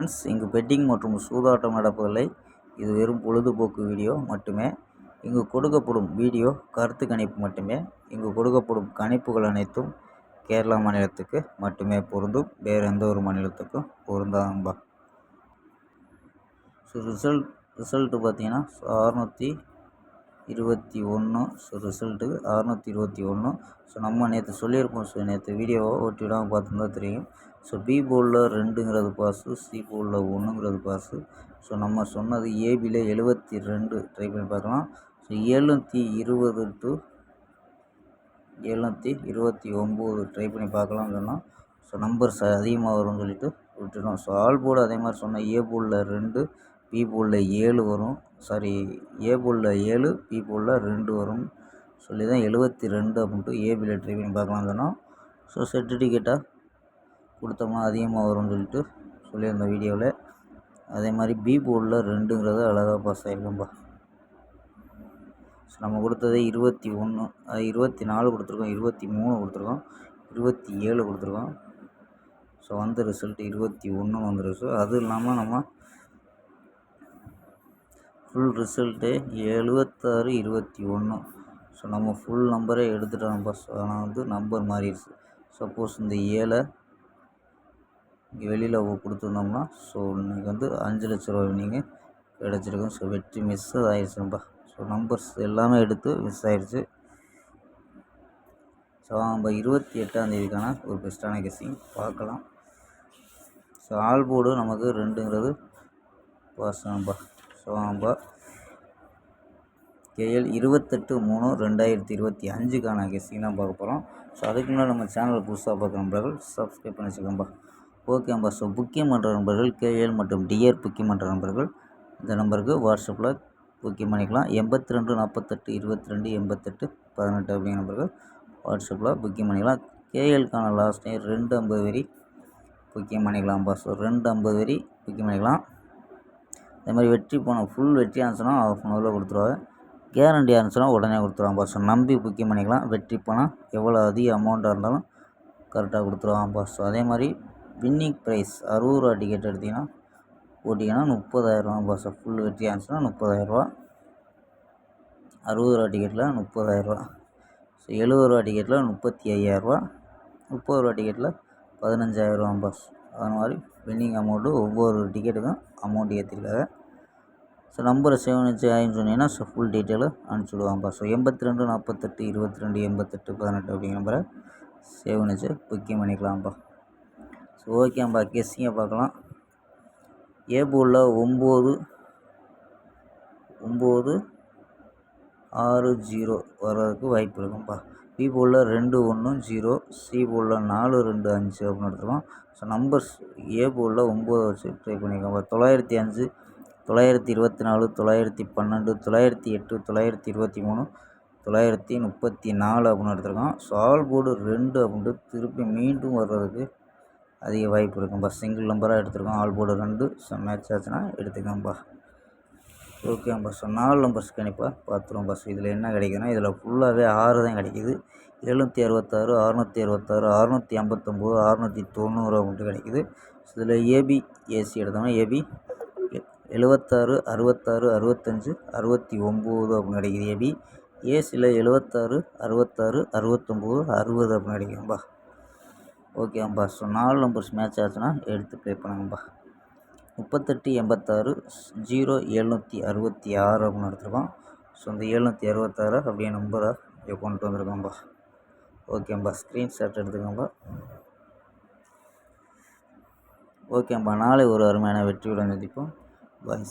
Friends இங்கு bedding மற்றும் சூதாட்டம் நடப்பதில்லை இது வெறும் பொழுதுபோக்கு வீடியோ மட்டுமே. இங்கு கொடுக்கப்படும் வீடியோ கருத்து கணிப்பு மட்டுமே. இங்கு கொடுக்கப்படும் கணிப்புகள் அனைத்தும் கேரளா மாநிலத்துக்கு மட்டுமே பொருந்தும். வேறு எந்த ஒரு மாநிலத்துக்கும் பொருந்தாம்பா ஸோ ரிசல்ட் ரிசல்ட்டு பார்த்தீங்கன்னா அறநூற்றி இருபத்தி ஒன்று. ஸோ ரிசல்ட்டு அறநூற்றி இருபத்தி ஒன்று. ஸோ நம்ம நேற்று சொல்லியிருப்போம் ஸோ நேற்று வீடியோவை ஓட்டி விடாமல் பார்த்துருந்தா தெரியும். ஸோ பி போலில் ரெண்டுங்கிறது பாஸு சி போலில் ஒன்றுங்கிறது பாஸு ஸோ நம்ம சொன்னது ஏபியில் எழுபத்தி ரெண்டு. ட்ரை பண்ணி பார்க்கலாம். ஸோ ஏழுநூற்றி இருபது டு எழுநூற்றி இருபத்தி ஒம்பது. ட்ரை பண்ணி பார்க்கலாம்னு சொன்னால் ஸோ நம்பர்ஸ் அதிகமாக வரும்னு சொல்லிட்டு விட்டுடும் ஸோ ஆல் போர்டு அதே மாதிரி சொன்னால் ஏ போலில் ரெண்டு பி போலில் ஏழு வரும். சாரி ஏ போலில் ஏழு பி போலில் ரெண்டு வரும். சொல்லி தான் எழுபத்தி ரெண்டு அப்படின்ட்டு ஏபியில் ட்ரை பண்ணி பார்க்கலாம்னு சொன்னோம். ஸோ சர்டிஃபிகேட்டாக கொடுத்தோம்னா அதிகமாக வரும்னு சொல்லிட்டு சொல்லியிருந்தோம் வீடியோவில் அதே மாதிரி பி போர்டில் ரெண்டுங்கிறது அழகாக பாஸ் ஆகிருக்கும்பா ஸோ நம்ம கொடுத்ததே இருபத்தி ஒன்று அது இருபத்தி நாலு கொடுத்துருக்கோம் இருபத்தி மூணு கொடுத்துருக்கோம் இருபத்தி ஏழு கொடுத்துருக்கோம். ஸோ வந்த ரிசல்ட் இருபத்தி ஒன்று வந்துருக்கு அதுவும் இல்லாமல் நம்ம ஃபுல் ரிசல்ட்டு எழுபத்தாறு இருபத்தி ஒன்று ஸோ நம்ம ஃபுல் நம்பரே எடுத்துட்டோம் ஸோ ஆனால் வந்து நம்பர் மாறிடுச்சு. சப்போஸ் இந்த ஏழை இங்கே வெளியில் கொடுத்துருந்தோம்னா ஸோ இன்றைக்கி வந்து அஞ்சு லட்ச ரூபா நீங்கள் கிடச்சிருக்கும். ஸோ வெற்றி மிஸ் ஆயிடுச்சுப்பா ஸோ நம்பர்ஸ் எல்லாமே எடுத்து மிஸ் ஆயிடுச்சு. ஸோ நம்ம இருபத்தி எட்டாந்தேதிக்கான ஒரு பெஸ்ட்டான கெஸ்ஸிங் பார்க்கலாம். ஸோ ஆல் போர்டு நமக்கு ரெண்டுங்கிறது பாசம்பா நம்ம கேஎல் இருபத்தெட்டு மூணு ரெண்டாயிரத்தி இருபத்தி அஞ்சுக்கான கெஸ்ஸிங் தான் பார்க்க போகிறோம் ஸோ அதுக்கு முன்னாடி நம்ம சேனலை புதுசாக பார்க்குற நண்பர்கள் சப்ஸ்கிரைப் பண்ணி வச்சுக்கோம்பா ஓகேம்பா ஸோ புக்கிங் பண்ணுற நண்பர்கள் கேஎல் மற்றும் டிஆர் புக்கிங் பண்ணுற நண்பர்கள் இந்த நம்பருக்கு வாட்ஸ்அப்பில் புக்கிங் பண்ணிக்கலாம். எண்பத்தி ரெண்டு நாற்பத்தெட்டு இருபத்தி ரெண்டு எண்பத்தெட்டு பதினெட்டு அப்படிங்கிற நம்பருக்கு வாட்ஸ்அப்பில் புக்கிங் பண்ணிக்கலாம். கேஎல்க்கான லாஸ்ட் டைம் ரெண்டு ஐம்பது வரி புக்கிங் பண்ணிக்கலாம்ப்பா ஸோ ரெண்டு ஐம்பது வரி புக்கிங் பண்ணிக்கலாம். அதே மாதிரி வெற்றி போனால் ஃபுல் வெற்றி ஆனிச்சுன்னா ஆஃப் அன் ஹவரில் கொடுத்துருவாங்க கேரண்டி ஆனிச்சுன்னா உடனே கொடுத்துருவாங்க பாஸ் நம்பி புக்கிங் பண்ணிக்கலாம். வெற்றி போனால் எவ்வளோ அதிக அமௌண்ட்டாக இருந்தாலும் கரெக்டாக கொடுத்துருவாங்கப்பா ஸோ அதே மாதிரி வின்னிங் ப்ரைஸ் அறுபது ரூபா டிக்கெட் எடுத்திங்கன்னா போட்டிங்கன்னா முப்பதாயிரரூவா பஸ் ஃபுல் வெற்றி இருந்துச்சுன்னா முப்பதாயிரரூவா அறுபது ரூபா டிக்கெட்டில் முப்பதாயிரரூவா ஸோ எழுபது ரூபா டிக்கெட்டில் முப்பத்தி ஐயாயிரரூவா முப்பது ரூபா டிக்கெட்டில் பதினஞ்சாயிரரூவா பஸ் அது மாதிரி வின்னிங் அமௌண்ட்டு ஒவ்வொரு டிக்கெட்டுக்கும் அமௌண்ட் ஏற்றிருக்காங்க ஸோ நம்பரை சேவ் வச்சு ஆயின்னு சொன்னீங்கன்னா ஸோ ஃபுல் டீட்டெயிலும் அனுப்பிச்சி விடுவாங்கப்பா. ஸோ எண்பத்தி ரெண்டு நாற்பத்தெட்டு இருபத்தி ரெண்டு எண்பத்தெட்டு பதினெட்டு அப்படிங்கிற நம்பரை சேவ் வச்சு புக்கிங் பண்ணிக்கலாம்ப்பா. ஸோ ஓகேம்பா கெஸ்ஸிங்கை பார்க்கலாம். ஏ போலில் ஒம்பது ஒம்பது ஆறு ஜீரோ வர்றதுக்கு வாய்ப்பு இருக்கும்ப்பா பி போலில் ரெண்டு ஒன்று ஜீரோ சி போலில் நாலு ரெண்டு அஞ்சு அப்படின்னு எடுத்துருக்கோம் ஸோ நம்பர்ஸ் ஏ போலில் ஒம்பது வச்சு ட்ரை பண்ணிக்கோங்க தொள்ளாயிரத்தி அஞ்சு தொள்ளாயிரத்தி இருபத்தி நாலு தொள்ளாயிரத்தி பன்னெண்டு தொள்ளாயிரத்தி எட்டு தொள்ளாயிரத்தி இருபத்தி மூணு தொள்ளாயிரத்தி முப்பத்தி நாலு அப்படின்னு எடுத்துருக்கோம். சால் போர்டு ரெண்டு அப்படின்ட்டு திருப்பி மீண்டும் வர்றதுக்கு அதிக வாய்ப்பு இருக்கும்பா. சிங்கிள் நம்பராக எடுத்துருக்கோம். ஆல் போர்டு ரெண்டு. ஸோ மேட்ச் ஆச்சுன்னா எடுத்துக்கோம்பா. ஓகேம்பா. ஸோ நாலு நம்பர்ஸ் கணிப்பா. பார்த்துருவோம் பஸ் இதில் என்ன கிடைக்குதுன்னா இதில் ஃபுல்லாகவே ஆறு தான் கிடைக்கிது. எழுநூற்றி அறுபத்தாறு அறுநூற்றி அறுபத்தாறு அறுநூற்றி ஐம்பத்தொம்போது அறுநூற்றி தொண்ணூறு அப்படின்ட்டு கிடைக்குது. இதில் ஏபி ஏசி எடுத்தோம்னா ஏபி எழுபத்தாறு அறுபத்தாறு அறுபத்தஞ்சு அறுபத்தி ஒம்பது அப்படின்னு கிடைக்குது ஏபி ஏசியில் எழுபத்தாறு அறுபத்தாறு அறுபத்தொம்போது அறுபது அப்படின்னு கிடைக்கும்பா ஓகேம்பா ஸோ நாலு நம்பர்ஸ் மேட்ச் ஆச்சுன்னா எடுத்து ப்ளே பண்ணுங்கப்பா முப்பத்தெட்டு எண்பத்தாறு ஜீரோ எழுநூற்றி அறுபத்தி ஆறு அப்படின்னு எடுத்துருக்கோம். ஸோ இந்த எழுநூற்றி அறுபத்தாறு அப்படியே நம்பரை கொண்டு வந்திருக்கோம்பா. ஓகேம்பா ஸ்க்ரீன்ஷாட் எடுத்துக்கோம்பா. ஓகேம்பா நாளை ஒரு அருமையான வெற்றியுடன் சந்திப்போம். Bòi.